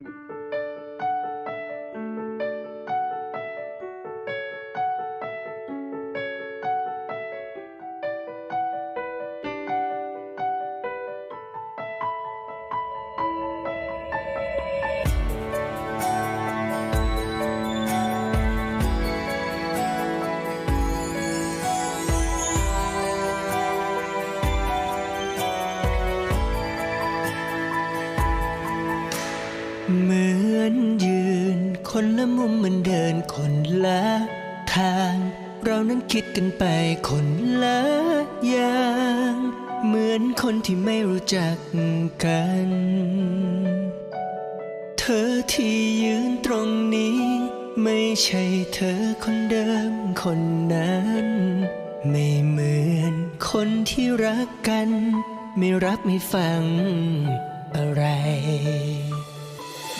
เห ละมุมมันเดินคนละทาง เรานั้นคิดกันไปคนละอย่าง เหมือนคนที่ไม่รู้จักกัน เธอที่ยืนตรงนี้ ไม่ใช่เธอคนเดิมคนนั้น ไม่เหมือนคนที่รักกัน ไม่รับไม่ฟังอะไร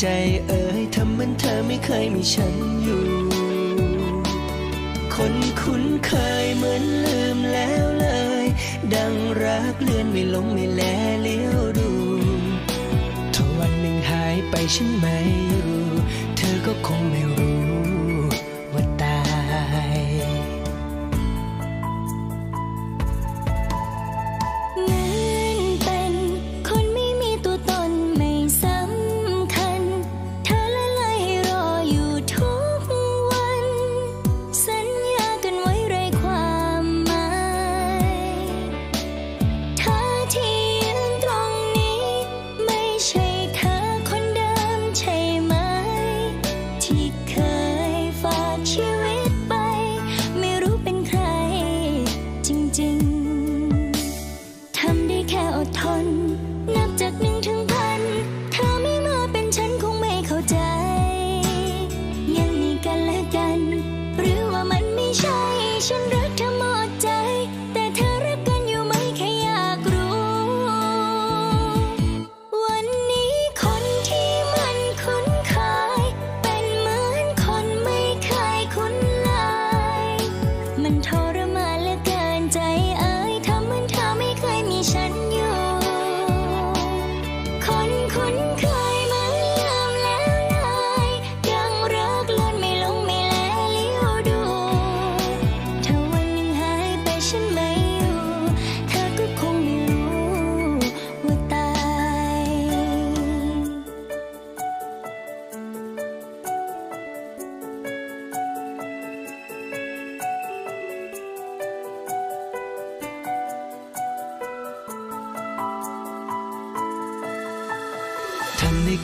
ใจเอ่ยทำเหมือนเธอไม่เคยมีฉันอยู่ คนคุ้นเคยเหมือนลืมแล้วเลย ดังรักเลื่อนไม่ลงไม่แลเลี้ยวดูถ้าวันหนึ่งหายไปฉันไม่อยู่ เธอก็คงไม่รู้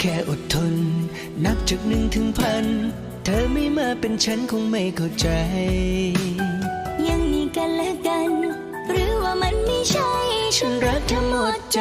แค่อดทน นับจากหนึ่งถึงพัน เธอไม่มาเป็นฉันคงไม่เข้าใจ ยังมีกันและกัน หรือว่ามันไม่ใช่ ฉันรักเธอหมดใจ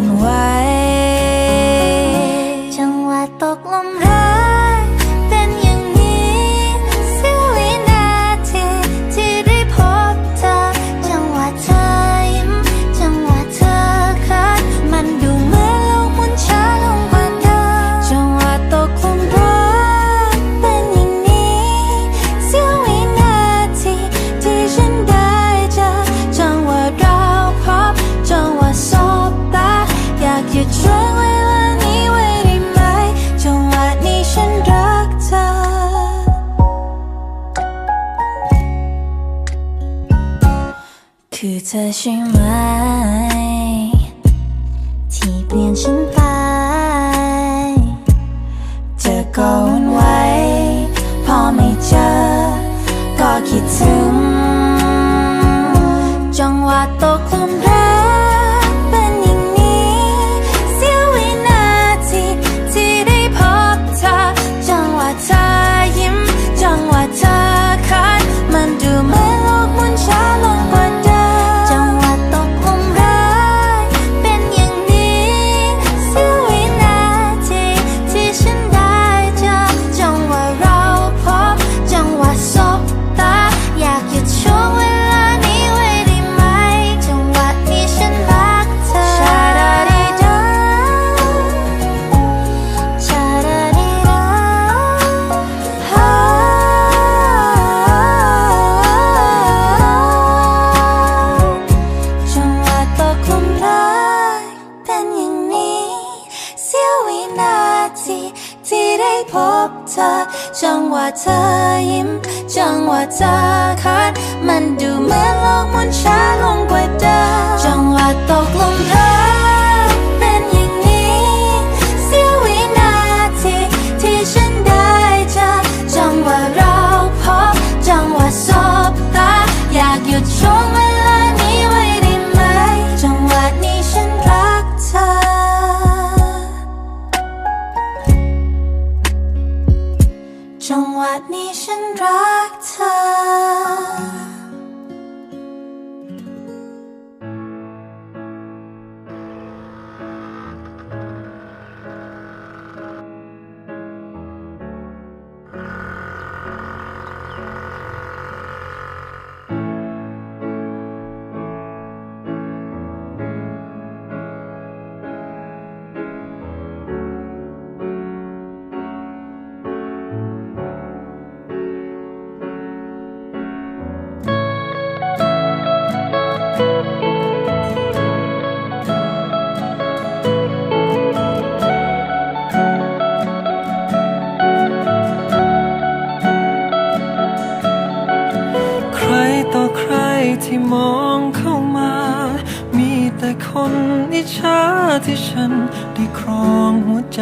น 特许卖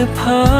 แต่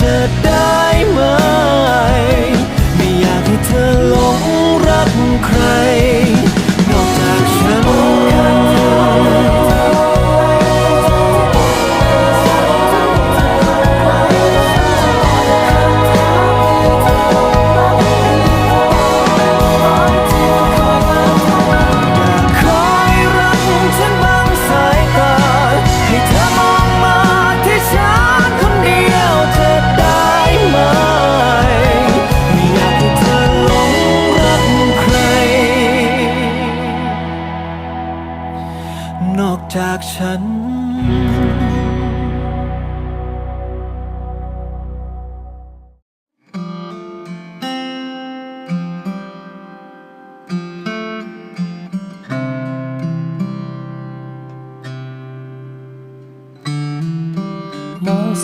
ดีย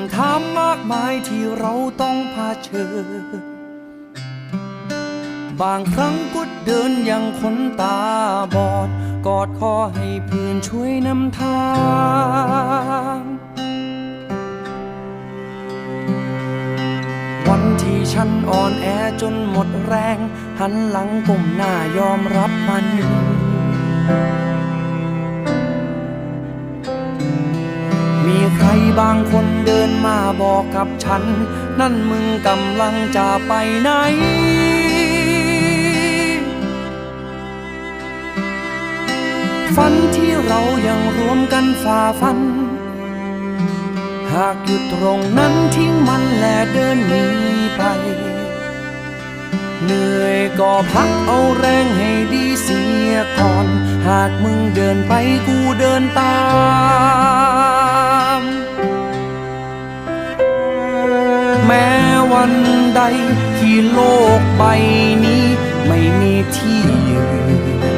ำถามมากมายที่เราต้องเผชิญ บางครั้งก็เดินอย่างคนตาบอด กอดคอให้เพื่อนช่วยนำทาง วันที่ฉันอ่อนแอจนหมดแรง หันหลังก้มหน้ายอมรับมัน รบางคนเดินมาบอกกับฉัน นั่นมึงกำลังจะไปไหน ฝันที่เรายังรวมกันฝ่าฟัน หากอยู่ตรงนั้นทิ้งมันและเดินหนีไป เหนื่อยก็พักเอาแรงให้ดีเสียก่อน หากมึงเดินไปกูเดินตามแม้วันใดที่โลกใบนี้ ไม่มีที่ยืน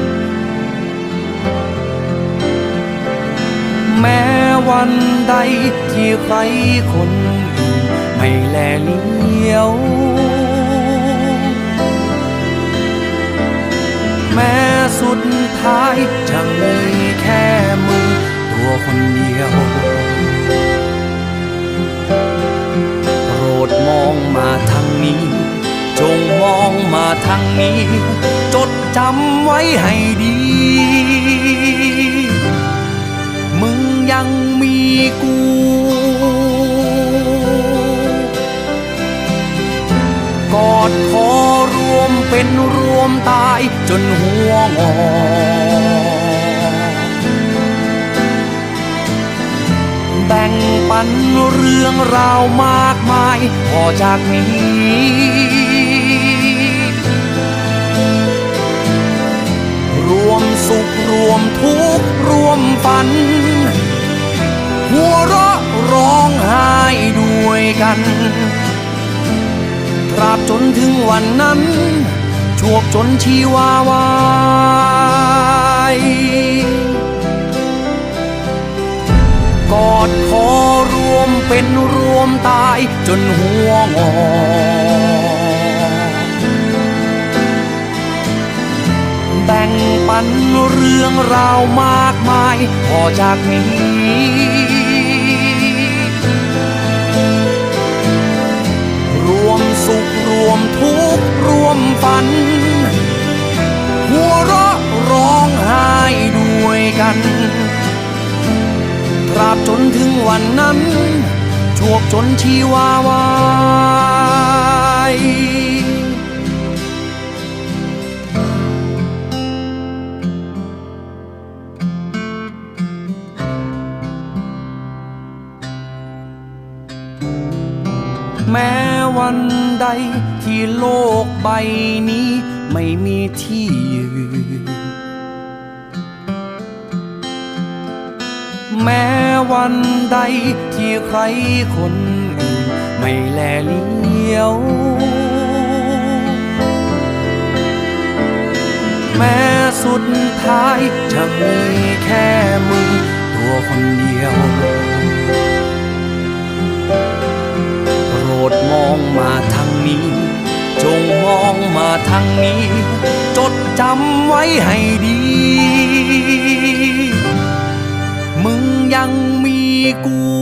แม้วันใดที่ใครคนอื่นไม่แลเลี้ยว สุดท้ายจะมีแค่มึงตัวคนเดียวโปรดมองมาทางนี้ จงมองมาทางนี้ จดจำไว้ให้ดี มึงยังมีกู เป็นรวมตายจนหัวงอแต่บ่งปันเรื่องราวมากมาย พอจากนี้รวมสุขรวมทุกข์รวมฝัน หัวเราะร้องไห้ด้วยกันตราบจนถึงวันนั้น ชวบจนชีวาวายกอดคอรวมเป็นรวมตายจนหัวงอแบ่งปันเรื่องราวมากมายพอจากนี้ วมทุกข์รวมฝัน หัวเราะร้องไห้ด้วยกันตราบจนถึงวันนั้นชวบจนชีวาวายแม้ วันใดที่โลกใบนี้ไม่มีที่ยืน แม้วันใดที่ใครคนอื่น ไม่แลเลี้ยว แม้สุดท้ายจะมีแค่มึงตัวคนเดียว ดมองมาทางนี้ จงมองมาทางนี้ จดจำไว้ให้ดี มึงยังมีกู